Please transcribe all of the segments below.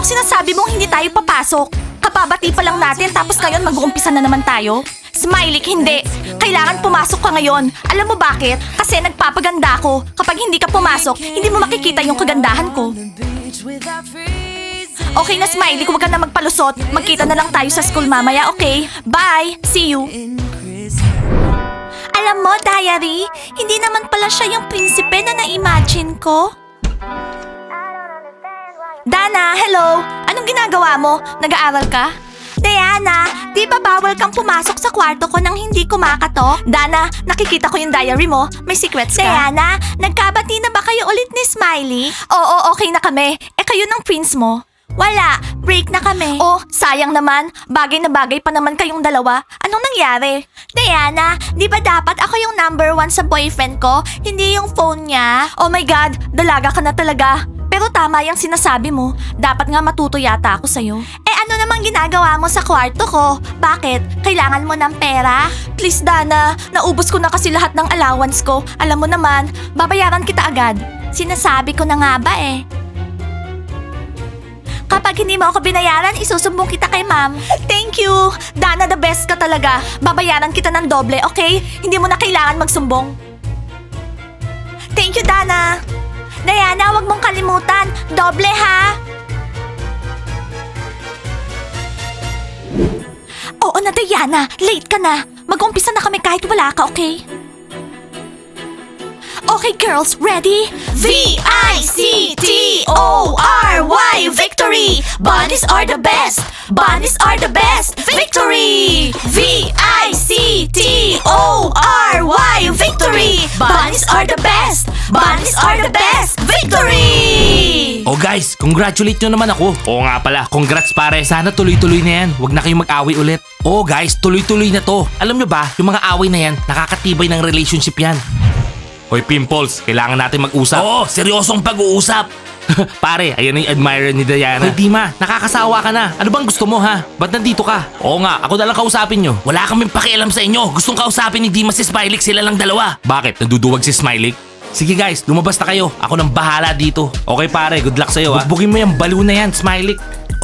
Anong sinasabi mong hindi tayo papasok? Kababati pa lang natin tapos ngayon mag-uumpisa na naman tayo? Smiley, hindi. Kailangan pumasok ka ngayon. Alam mo bakit? Kasi nagpapaganda ako. Kapag hindi ka pumasok, hindi mo makikita yung kagandahan ko. Okay na, Smiley. Huwag ka na magpalusot. Magkita na lang tayo sa school mamaya, okay? Bye! See you! Alam mo, Diary, hindi naman pala siya yung prinsipe na na-imagine ko. Dana, hello! Anong ginagawa mo? Nag-aaral ka? Diana, di ba bawal kang pumasok sa kwarto ko nang hindi kumakatok? Dana, nakikita ko yung diary mo. May secrets ka. Diana, nagkabati na ba kayo ulit ni Smiley? Oo, okay na kami. Eh kayo ng prince mo? Wala, break na kami. Oh, sayang naman. Bagay na bagay pa naman kayong dalawa. Anong nangyari? Diana, di ba dapat ako yung number one sa boyfriend ko? Hindi yung phone niya? Oh my God, dalaga ka na talaga. Pero tama yung sinasabi mo. Dapat nga matuto yata ako sa'yo. Eh ano namang ginagawa mo sa kwarto ko? Bakit? Kailangan mo ng pera? Please Dana, naubos ko na kasi lahat ng allowance ko. Alam mo naman, babayaran kita agad. Sinasabi ko na nga ba eh. Kapag hindi mo ako binayaran, isusumbong kita kay ma'am. Thank you! Dana, the best ka talaga. Babayaran kita ng doble, okay? Hindi mo na kailangan magsumbong. Thank you, Dana! Diana, wag mong kalimutan. Doble, ha? Oo na, Diana. Late ka na. Mag-umpisa na kami kahit wala ka, okay? Okay, girls, ready? V-I-C-T-O-R-Y Victory! Bunnies are the best! Bunnies are the best! Victory! V-I-C-T-O-R-Y Victory! Bunnies are the best! Bunnies are the best! Victory! Oh guys, congratulate nyo naman ako. Oo nga pala, congrats pare. Sana tuloy-tuloy na yan. Huwag na kayong mag-away ulit. Oh guys, tuloy-tuloy na to. Alam nyo ba, yung mga away na yan, nakakatibay ng relationship yan. Hoy Pimples, kailangan natin mag-usap. Oo, seryosong pag-uusap. Pare, ayan yung admirer ni Diana. Hoy Dima, nakakasawa ka na. Ano bang gusto mo ha? Ba't nandito ka? Oo nga, ako na lang kausapin nyo. Wala kaming pakialam sa inyo. Gustong kausapin ni Dima si Smiley, sila lang dalawa. Bakit? Nanduduwag si Smiley? Sige guys, lumabas na kayo. Ako nang bahala dito. Okay pare, good luck sa'yo ha. Bugbugin mo yung balo na yan, Smiley.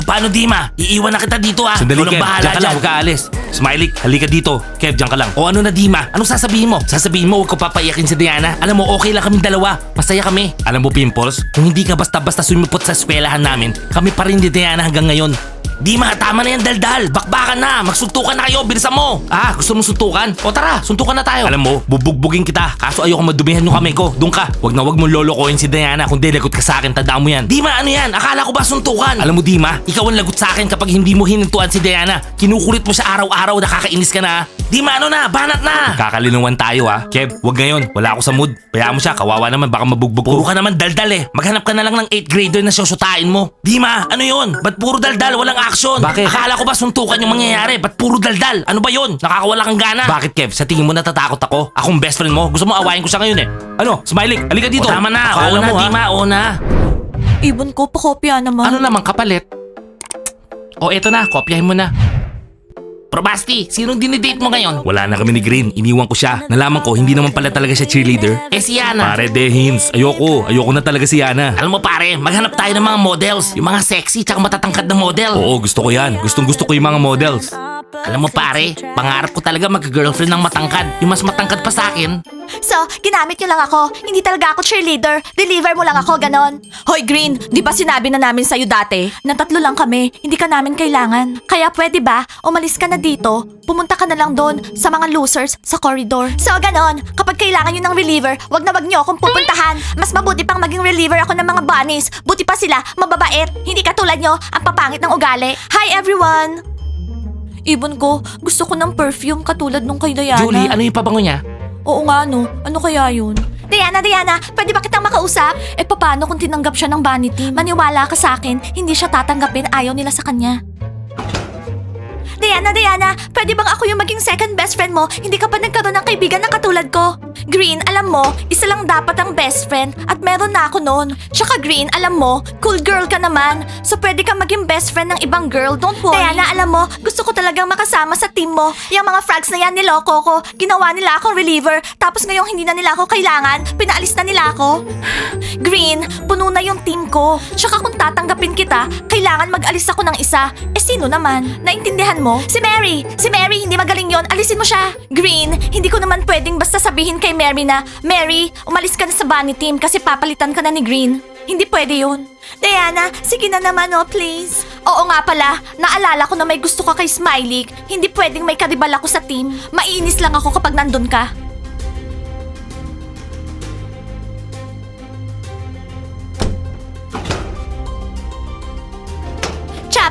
Paano Dima? Iiwan na kita dito ha. Sandali, Ikaw Kev. bahala Diyan ka lang, dyan. huwag ka alis. Smiley, halika dito. Kev, diyan ka lang. O ano na Dima? Anong sasabihin mo? Sasabihin mo huwag ko papaiyakin si Diana. Alam mo, okay lang kaming dalawa. Masaya kami. Alam mo, Pimples, kung hindi ka basta-basta sumipot sa eskwelahan namin, kami pa rin ni Diana hanggang ngayon. Dima, tama na yan, daldal. Bakbakan na. Magsuntukan na kayo. Bilisan mo. Ah, gusto mo suntukan? O tara, suntukan na tayo. Alam mo, bubugbugin kita. Kaso ayoko madumihan yung kamay ko. Doon ka. Wag na wag mo lolokohin si Diana kung lagot ka sa akin. Tandaan mo yan. Dima, ano yan? Akala ko ba suntukan? Alam mo, Dima, ikaw ang lagot sa akin kapag hindi mo hinintuan si Diana. Kinukulit mo siya araw-araw. Nakakainis ka na. Dima, ano na? Banat na. Kakalinuwan tayo ha. Kev, wag ngayon. Wala ako sa mood. Bayaan mo siya. Kawawa naman. Baka mabugbog. Puro ka naman daldal eh. Maghanap ka na lang ng 8th grader na susutain mo. Dima, ano yun? Ba't puro daldal? Walang action. Bakit? Akala ko ba suntukan yung mangyayari? Ba't puro daldal? Ano ba yun? Nakakawala kang gana. Bakit Kev? Sa tingin mo natatakot ako? Akong best friend mo? Gusto mo awayin ko siya ngayon eh. Ano? Smiley, halika dito. O, tama na. Akala Oo na, mo, ha? Dima. Oo na. Ibon ko, pakopya naman. Ano naman kapalit? O eto na, kopyahin mo na. Probasti, sinong dinidate mo ngayon? Wala na kami ni Green, iniwan ko siya. Nalaman ko, hindi naman pala talaga siya cheerleader. Eh si Yana. Pare de Hinz, ayoko. Ayoko na talaga si Yana. Alam mo pare, maghanap tayo ng mga models. Yung mga sexy tsaka matatangkad na model. Oo, gusto ko yan. Gustong gusto ko yung mga models. Alam mo pare, pangarap ko talaga mag-girlfriend ng matangkad. Yung mas matangkad pa sa akin. So, ginamit niyo lang ako. Hindi talaga ako cheerleader. Deliver mo lang ako, ganon. Hoy, Green, di ba sinabi na namin sa'yo dati? Na tatlo lang kami, hindi ka namin kailangan. Kaya pwede ba, umalis ka na dito, pumunta ka na lang doon sa mga losers sa corridor. So, ganon. Kapag kailangan nyo ng reliever, wag na wag nyo akong pupuntahan. Mas mabuti pang maging reliever ako ng mga bunnies. Buti pa sila, mababait. Hindi katulad nyo, ang papangit ng ugali. Hi, everyone! Ibon ko, gusto ko ng perfume katulad nung kay Diana. Julie, ano yung pabango niya? Oo nga no. Ano kaya yun? Diana, Diana, pwede ba kitang makausap? Eh paano kung tinanggap siya ng bunny team? Maniwala ka sa akin, hindi siya tatanggapin, ayaw nila sa kanya. Diana, Diana, pwede bang ako yung maging second best friend mo? Hindi ka pa nagkaroon ng kaibigan na katulad ko. Green, alam mo, isa lang dapat ang best friend at meron na ako noon. Tsaka Green, alam mo, cool girl ka naman. So pwede ka maging best friend ng ibang girl, don't worry. Diana, alam mo, gusto ko talagang makasama sa team mo. Yung mga frogs na yan niloko ko, ginawa nila akong reliever, tapos ngayong hindi na nila ako kailangan, pinaalis na nila ako. Green, puno na yung team ko. Tsaka kung tatanggapin kita, kailangan mag-alis ako ng isa. Sino naman? Naintindihan mo? Si Mary! Si Mary, hindi magaling yon. Alisin mo siya. Green, hindi ko naman pwedeng basta sabihin kay Mary na, Mary, umalis ka na sa bunny team kasi papalitan ka na ni Green. Hindi pwede yun. Diana, sige na naman oh, please. Oo nga pala, naalala ko na may gusto ka kay Smiley. Hindi pwedeng may karibal ako sa team. Maiinis lang ako kapag nandun ka.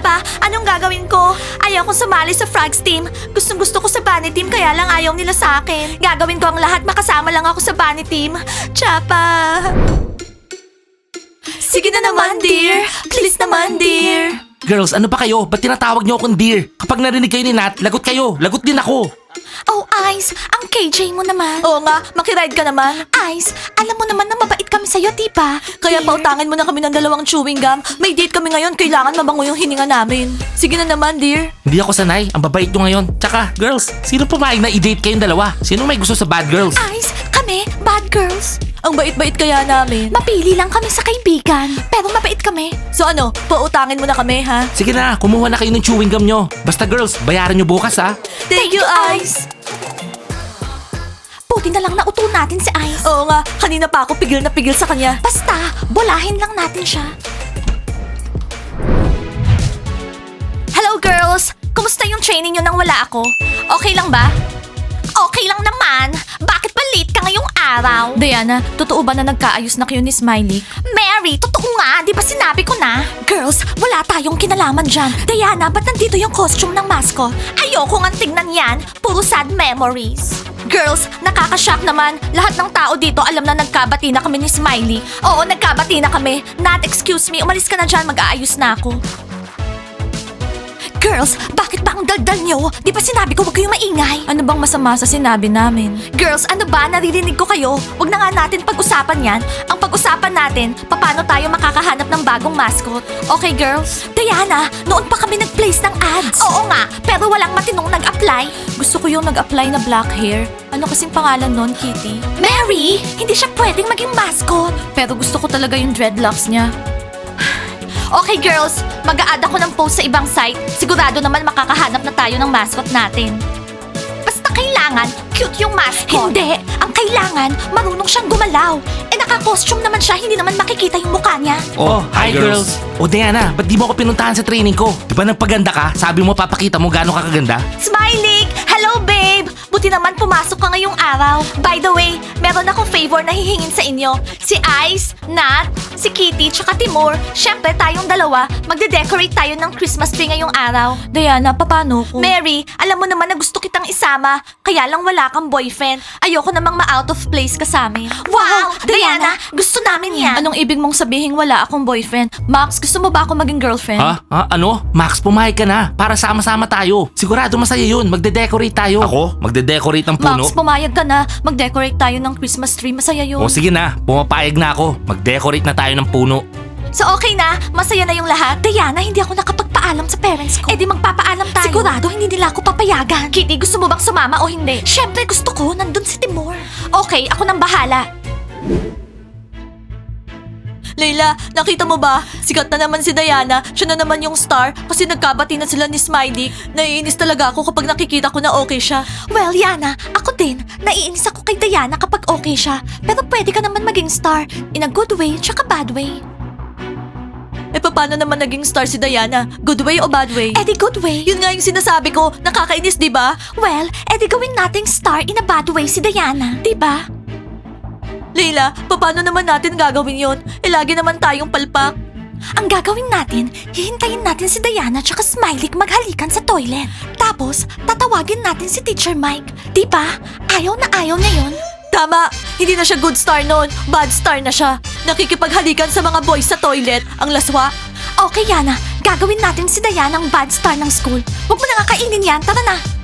Chapa, anong gagawin ko? Ayaw kong sumali sa Frogs team. Gustong gusto ko sa Bunny team kaya lang ayaw nila sa akin. Gagawin ko ang lahat makasama lang ako sa Bunny team. Chapa. Sige na naman, dear. Please naman, dear. Girls, ano ba kayo? Ba't tinatawag niyo akong dear? Kapag narinig kayo ni Nat, lagot kayo. Lagot din ako. Oh, Ice, ang KJ mo naman. Oo nga, makiride ka naman. Ice, alam mo naman na mabait kami sa'yo, di ba? Kaya pautangin mo na kami ng dalawang chewing gum. May date kami ngayon, kailangan mabango yung hininga namin. Sige na naman, dear. Hindi ako sanay. Ang babait nyo ngayon. Tsaka, girls, sino pumayag na i-date kayong dalawa? Sino may gusto sa bad girls? Ice, kami, bad girls. Ang bait-bait kaya namin. Mapili lang kami sa kaibigan. Pero mabait kami. So ano, pautangin mo na kami, ha? Sige na, kumuha na kayo ng chewing gum nyo. Basta girls, bayaran nyo bukas ha. Thank you, Ice. Buti na lang nauto natin si Ice. Oo nga, kanina pa ako pigil na pigil sa kanya. Basta, bulahin lang natin siya. Hello, girls! Kumusta yung training nyo nang wala ako? Okay lang ba? Okay lang naman. Bakit ba late ka ngayong araw? Diana, totoo ba na nagkaayos na kayo ni Smiley? Mary, totoo nga. Di ba sinabi ko na? Girls, wala tayong kinalaman dyan. Diana, ba't nandito yung costume ng mascot? Ayoko nga tingnan yan. Puro sad memories. Girls, nakakashock naman. Lahat ng tao dito alam na nagkabati na kami ni Smiley. Oo, nagkabati na kami. Nat, excuse me, umalis ka na dyan. Mag-aayos na ako. Girls, bakit ba ang daldal nyo? Di ba sinabi ko huwag kayong maingay? Ano bang masama sa sinabi namin? Girls, ano ba? Naririnig ko kayo. Huwag na nga natin pag-usapan yan. Ang pag-usapan natin, paano tayo makakahanap ng bagong mascot. Okay, girls? Diana, noon pa kami nag-place ng ads. Oo nga, pero walang matinong nag-apply. Gusto ko yung nag-apply na black hair. Ano kasing pangalan nun, Kitty? Mary! Hindi siya pwedeng maging mascot. Pero gusto ko talaga yung dreadlocks niya. Okay girls, mag-a-add ako ng post sa ibang site. Sigurado naman makakahanap na tayo ng mascot natin. Basta kailangan, cute yung mascot. Hindi, ang kailangan, marunong siyang gumalaw. Eh naka-costume naman siya, hindi naman makikita yung mukha niya. Oh, hi girls. O Diana, ba't di mo ako pinuntahan sa training ko? Di ba nagpaganda ka? Sabi mo papakita mo gaano ka kaganda? Smiley! Hello, babe! Buti naman pumasok ka ngayong araw. By the way, meron akong favor na hihingin sa inyo. Si Ice, Nat, si Kitty, tsaka Timur, syempre tayong dalawa, magde-decorate tayo ng Christmas tree ngayong araw. Diana, paano ko? Mary, alam mo naman na gusto kitang isama, kaya lang wala kang boyfriend. Ayoko namang ma-out of place ka sa amin. Wow! Diana, gusto namin yan. Anong ibig mong sabihin wala akong boyfriend? Max, gusto mo ba ako maging girlfriend? Ha? Ha? Ano? Max, pumayag ka na. Para sama-sama tayo. Sigurado masaya yun. Magde-decorate tayo. Ako? Magde-decorate ng puno? Max, pumayag ka na. Mag-decorate tayo ng Christmas tree. Masaya yun. O sige na, pumapayag na ako. Mag-decorate na tayo ng puno. So okay na? Masaya na yung lahat? Diana, hindi ako nakapagpaalam sa parents ko. Eh di magpapaalam tayo. Sigurado hindi nila ako papayagan. Kitty, gusto mo bang sumama o hindi? Siyempre gusto ko. Nandun si Timur. Okay, ako nang bahala. Leila, nakita mo ba? Sikat na naman si Diana. Siya na naman yung star kasi nagkabati na sila ni Smiley. Naiinis talaga ako kapag nakikita ko na okay siya. Well, Yana, ako din. Naiinis ako kay Diana kapag okay siya. Pero pwede ka naman maging star. In a good way, tsaka bad way. Eh paano naman naging star si Diana? Good way o bad way? Eh di good way. Yun nga yung sinasabi ko, nakakainis, di ba? Well, eh di gawin nating star in a bad way si Diana, di ba? Leila, paano naman natin gagawin yon? Eh lagi naman tayong palpak. Ang gagawin natin, hihintayin natin si Diana tsaka Smiley maghalikan sa toilet. Tapos, tatawagin natin si Teacher Mike. Di ba? Ayaw na ayaw niya yon. Tama! Hindi na siya good star noon. Bad star na siya. Nakikipaghalikan sa mga boys sa toilet. Ang laswa. Okay, Yana. Gagawin natin si Diana ang bad star ng school. Huwag mo na nga kainin yan. Tara na.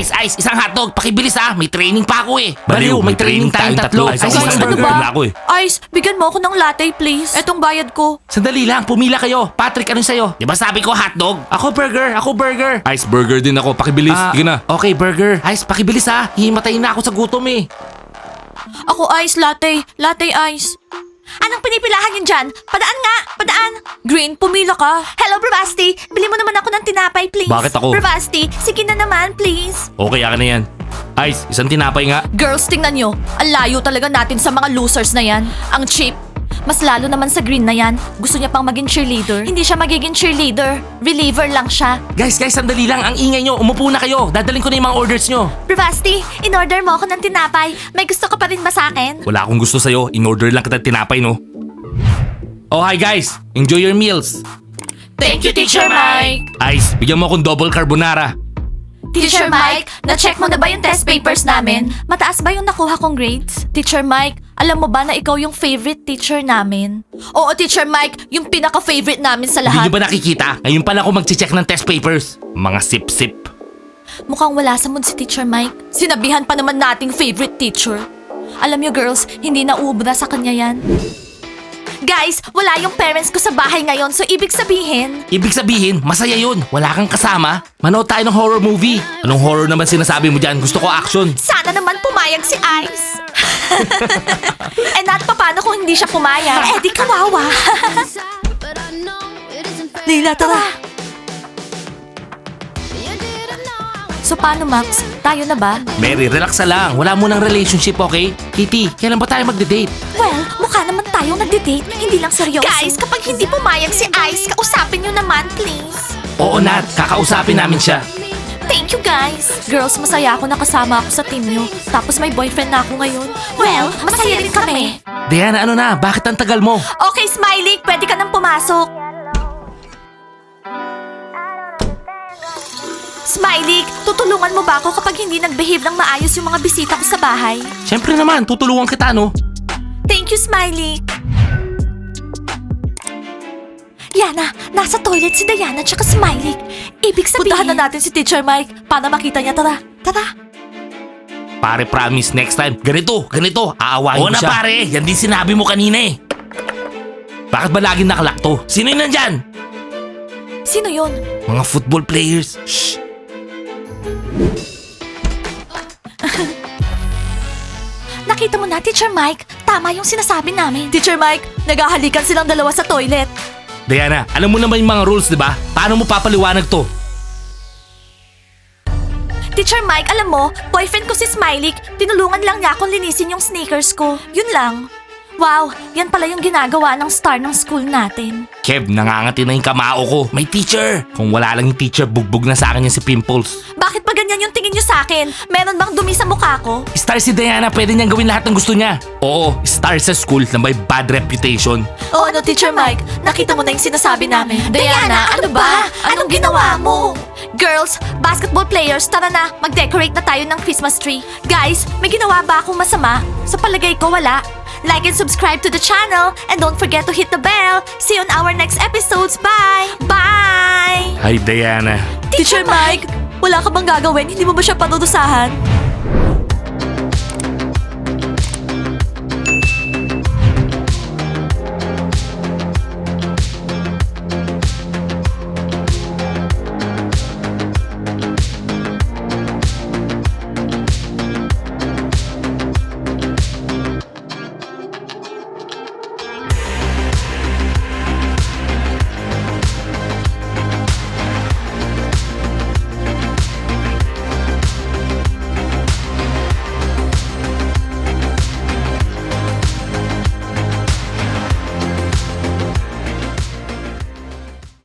Ice, ice, isang hotdog. Pakibilis ah. May training pa ako eh. Baliw, may training tayong tatlo. Ice, Ice, ice, ice, ano burger ako eh. Ice, bigyan mo ako ng latte, please. Etong bayad ko. Sandali lang, pumila kayo. Patrick, anong sa'yo? Di ba sabi ko hotdog? Ako burger, ako burger. Ice burger din ako, pakibilis. Ah, Sige na. Okay, burger. Ice, pakibilis ha. Hihimatayin na ako sa gutom eh. Ako ice latte. Latte ice. Anong pinipilahan yun dyan? Padaan nga! Padaan! Green, pumila ka. Hello, Bravasti. Bili mo naman ako ng tinapay, please. Bakit ako? Bravasti, sige na naman, please. Okay, akin na yan. Ice, isang tinapay nga. Girls, tingnan nyo. Ang layo talaga natin sa mga losers na yan. Ang cheap. Mas lalo naman sa green na yan. Gusto niya pang maging cheerleader. Hindi siya magiging cheerleader. Reliever lang siya. Guys, guys, sandali lang. Ang ingay nyo. Umupo na kayo. Dadaling ko na yung mga orders nyo. Bravasti, in-order mo ako ng tinapay. May gusto ka pa rin ba sa akin? Wala akong gusto sa'yo. In-order lang kita tinapay, no? Oh, hi guys. Enjoy your meals. Thank you, Teacher Mike. Ice, bigyan mo akong double carbonara. Teacher Mike, na-check mo na ba yung test papers namin? Mataas ba yung nakuha kong grades? Teacher Mike, alam mo ba na ikaw yung favorite teacher namin? Oo, Teacher Mike, yung pinaka-favorite namin sa Hindi lahat. nyo ba nakikita? Ngayon pala ako mag-check ng test papers. Mga sip-sip. Mukhang wala sa mood si Teacher Mike. Sinabihan pa naman nating favorite teacher. Alam niyo girls, hindi na uubra sa kanya yan. Guys, wala yung parents ko sa bahay ngayon so ibig sabihin... Ibig sabihin, masaya yun. Wala kang kasama. Manood tayo ng horror movie. Anong horror naman sinasabi mo dyan? Gusto ko action. Sana naman pumayag si Ice. eh not paano kung hindi siya pumayag? Eh di kawawa. Lila, tara. So paano Max? Tayo na ba? Mary, relax na lang. Wala mo ng relationship, okay? Kitty, kailan ba tayo magde-date? Well, mukha naman tayong nagde-date. Hindi lang seryoso. Guys, kapag hindi pumayag si Ice, kausapin nyo naman, please. Oo, Nat. Kakausapin namin siya. Thank you, guys. Girls, masaya ako nakasama ako sa team nyo. Tapos may boyfriend na ako ngayon. Well, masaya rin kami. Diana, ano na? Bakit ang tagal mo? Okay, Smiley, pwede ka nang pumasok. Smiley, tutulungan mo ba ako kapag hindi nag-behave ng maayos yung mga bisita ko sa bahay? Siyempre naman, tutulungan kita, no? Thank you, Smiley. Yana, nasa toilet si Diana tsaka Smiley. Ibig sabihin... Puntahan na natin si Teacher Mike para makita niya. Tara, tara. Pare, promise, next time. Ganito, ganito. Aawahin Oo ko na, siya. pare. Yan din sinabi mo kanina eh. Bakit ba laging nakalakto? Sino yun nandyan? Sino yun? Mga football players. Shh. Nakita mo na, Teacher Mike. Tama yung sinasabi namin. Teacher Mike, naghahalikan silang dalawa sa toilet. Diana, alam mo naman yung mga rules, di ba? Paano mo papaliwanag to? Teacher Mike, alam mo, boyfriend ko si Smiley, tinulungan lang niya akong linisin yung sneakers ko. Yun lang. Wow, yan pala yung ginagawa ng star ng school natin. Kev, nangangati na yung kamao ko. May teacher. Kung wala lang yung teacher, bugbog na sa akin yan si Pimples. Bakit ba ganyan yung tingin niyo sa akin? Meron bang dumi sa mukha ko? Star si Diana, pwede niyang gawin lahat ng gusto niya. Oo, star sa school na may bad reputation. Oo, ano, Teacher Mike? Nakita mo na yung sinasabi namin. Diana, ano ba? Anong ginawa mo? Girls, basketball players, tara na. Mag-decorate na tayo ng Christmas tree. Guys, may ginawa ba akong masama? Sa palagay ko, wala. Like and subscribe to the channel. And don't forget to hit the bell. See you on our next episodes. Bye! Bye! Hi, Diana. Teacher Mike, wala ka bang gagawin? Hindi mo ba siya panudusahan?